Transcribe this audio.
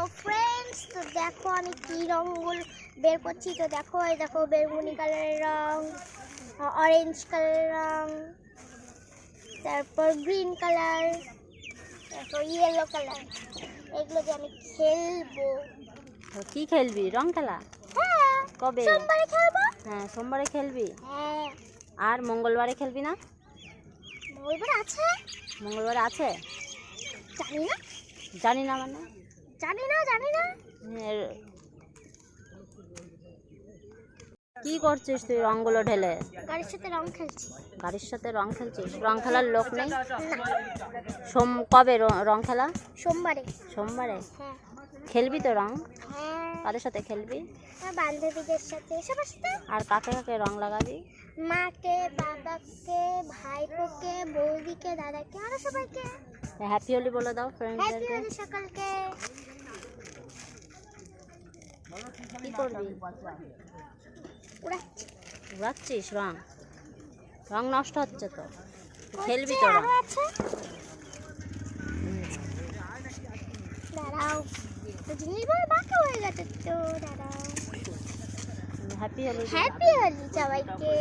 তো ফ্রেন্ডস তো দেখো আমি কি রঙগুলো বের করছি? তো দেখো এই দেখো বেগুনি কালারের রং অরেঞ্জ কালারের রং তারপর গ্রিন কালার তারপর ইয়েলো কালার। এগুলো দিয়ে আমি খেলব। কি খেলবি? রং খেলা? হ্যাঁ। কবে? সোমবারে খেলব? হ্যাঁ সোমবারে খেলবি? হ্যাঁ। আর মঙ্গলবারে খেলবি না? মঙ্গলবার আছে? মঙ্গলবারে আছে? জানি না। জানি না মানে? জানি না জানি না। কি করছিস তুই রংগুলো ঢেলে? গাড়ির সাথে রং খেলছি। গাড়ির সাথে রং খেলছিস? রং খেলার লোক নেই? সোম কবে র- খেলা? সোমবারে। সোমবারে? হ্যাঁ। খেলবি তো রং? হ্যাঁ। কাদের সাথে খেলবি? আমার বান্ধবীদের সাথে। সবার সাথে। আর কাকে কাকে রং লাগাবি? মাকে বাবাকে ভাইপোকে বৌদিকে দাদাকে আরও সবাইকে। হ্যাপি হোলি বলে দাও হ্যাপি হোলি সকলকে। কি করবি? উড়াচ্ছিস রং। রং নষ্ট হচ্ছে তো। খেলবি তো রং। দাঁড়াও। হয়ে গেছে তো দাঁড়াও। হ্যাপি হোলি হ্যাপি হোলি সবাইকে।